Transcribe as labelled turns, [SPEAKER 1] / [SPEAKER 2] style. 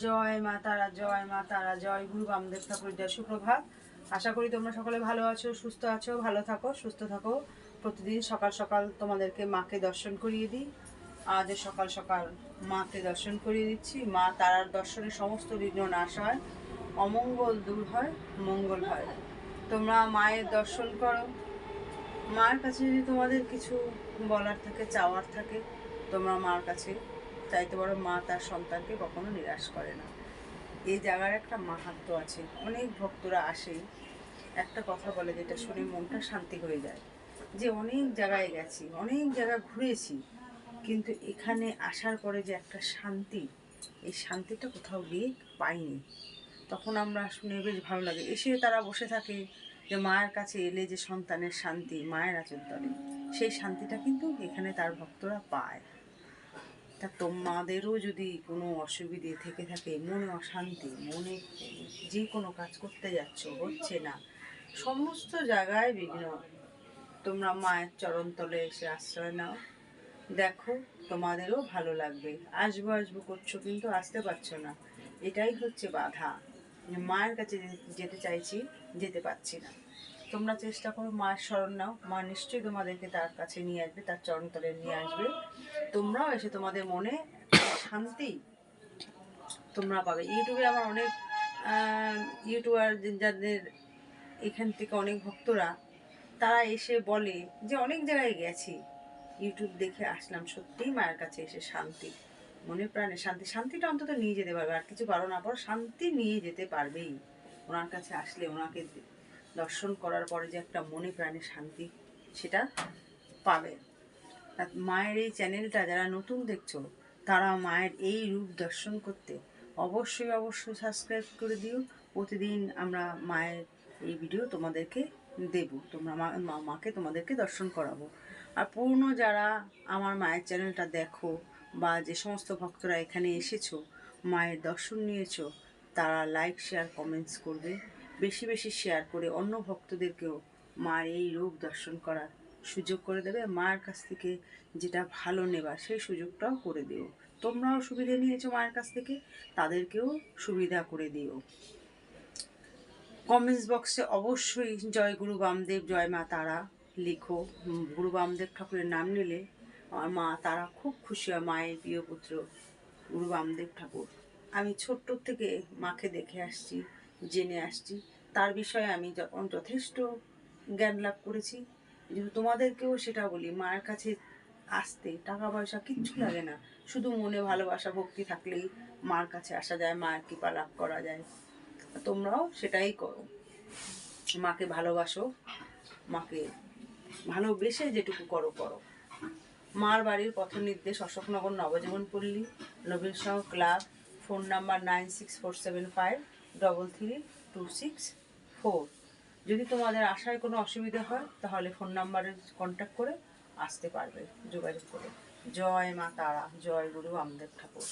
[SPEAKER 1] জয় মা তারা, জয় মা তারা, জয় গুরু বামদেব ঠাকুর, জয় সুপ্রভাত। আশা করি তোমরা সকলে ভালো আছো, সুস্থ আছো, ভালো থাকো, সুস্থ থাকো। প্রতিদিন সকাল সকাল তোমাদেরকে মাকে দর্শন করিয়ে দিই। আজ সকাল সকাল মাকে দর্শন করিয়ে দিচ্ছি। মা তারার দর্শনে সমস্ত বিঘ্ন নাশ হয়। অমঙ্গল দূর হয়, মঙ্গল হয়। তোমরা মায়ের দর্শন করো। মার কাছে যদি তোমাদের কিছু বলার থাকে, চাওয়ার থাকে, তোমরা মার কাছে চাইতে বড় মা তার সন্তানকে কখনো নিরাশ করে না। এই জায়গার একটা মাহাত্ম আছে। অনেক ভক্তরা আসে, একটা কথা বলে যেটা শুনে মনটা শান্তি হয়ে যায়। যে অনেক জায়গায় গেছি, অনেক জায়গা ঘুরেছি, কিন্তু এখানে আসার পরে যে একটা শান্তি, এই শান্তিটা কোথাও গিয়ে পাইনি। তখন আমরা শুনে বেশ ভালো লাগে। এসে তারা বসে থাকে যে মায়ের কাছে এলে যে সন্তানের শান্তি, মায়ের আচল সেই শান্তিটা কিন্তু এখানে তার ভক্তরা পায়। তা তোমাদেরও যদি কোনো অসুবিধে থেকে থাকে, মনে অশান্তি, মনে যে কোনো কাজ করতে যাচ্ছ, হচ্ছে না। সমস্ত জায়গায় বিঘ্ন। তোমরা মায়ের চরণতলে এসে আশ্রয় নাও। দেখো, তোমাদেরও ভালো লাগবে। আসব আসব করছ, কিন্তু আসতে পারছ না। এটাই হচ্ছে বাধা। মায়ের কাছে যেতে চাইছি, যেতে পারছি না। তোমরা চেষ্টা করো মায়ের স্মরণ নাও। মা নিশ্চয়ই তোমাদেরকে তার কাছে নিয়ে আসবে, তার চরণতলে নিয়ে আসবে। তোমরাও এসে তোমাদের মনে শান্তি তোমরা পাবে। ইউটিউবে আমার অনেক ইউটিউবার যাদের এখান থেকে অনেক ভক্তরা, তারা এসে বলে যে, অনেক জায়গায় গেছি। ইউটিউব দেখে আসলাম, সত্যিই মায়ের কাছে এসে শান্তি, মনে প্রাণে শান্তি। শান্তিটা অন্তত নিয়ে যেতে পারবে। আর কিছু পারো না পারো শান্তি নিয়ে যেতে পারবেই। ওনার কাছে আসলে ওনাকে দর্শন করার পরে যে একটা মনে প্রাণে শান্তি, সেটা পাবে। মায়ের এই চ্যানেলটা যারা নতুন দেখছ, তারা মায়ের এই রূপ দর্শন করতে অবশ্যই অবশ্যই সাবস্ক্রাইব করে দিও। প্রতিদিন আমরা মায়ের এই ভিডিও তোমাদেরকে দেব। তোমরা মা, মা- মাকে তোমাদেরকে দর্শন করাবো। আর পূর্ণ যারা আমার মায়ের চ্যানেলটা দেখো বা যে সমস্ত ভক্তরা এখানে এসেছ, মায়ের দর্শন নিয়েছো, তারা লাইক শেয়ার কমেন্টস করবে। বেশি বেশি শেয়ার করে অন্য ভক্তদেরকেও মার এই রূপ দর্শন করার সুযোগ করে দেবে। মায়ের কাছ থেকে যেটা ভালো নেবার সেই সুযোগটাও করে দিও। তোমরাও সুবিধা নিয়েছো মায়ের কাছ থেকে, তাদেরকেও সুবিধা করে দিও। কমেন্টস বক্সে অবশ্যই জয় গুরু বামদেব, জয় মা তারা লিখো। গুরু বামদেব ঠাকুরের নাম নিলে আমার মা তারা খুব খুশি হয়, মায়ের প্রিয় পুত্র গুরু বামদেব ঠাকুর। আমি ছোট্ট থেকে মাকে দেখে আসছি। জেনে আসছি। তার বিষয়ে আমি যখন যথেষ্ট জ্ঞান লাভ করেছি তোমাদেরকেও সেটা বলি মায়ের কাছে আসতে টাকা পয়সা কিচ্ছু লাগে না। শুধু মনে, ভালোবাসা, ভক্তি থাকলেই মার কাছে আসা যায় মায়ের কৃপা লাভ করা যায়। তোমরাও সেটাই করো। মাকে ভালোবাসো, মাকে ভালোবেসে যেটুকু করো করো। মার বাড়ির পথ নির্দেশ অশোকনগর নবজীবন পল্লী নবীন সহ club, phone number nine six four seven five. Double three two six four যদি তোমাদের আসায় কোনো অসুবিধা হয়, তাহলে ফোন নাম্বারে কন্ট্যাক্ট করে আসতে পারবে, যোগাযোগ করে। জয় মা তারা, জয় গুরু আমদেব ঠাকুর।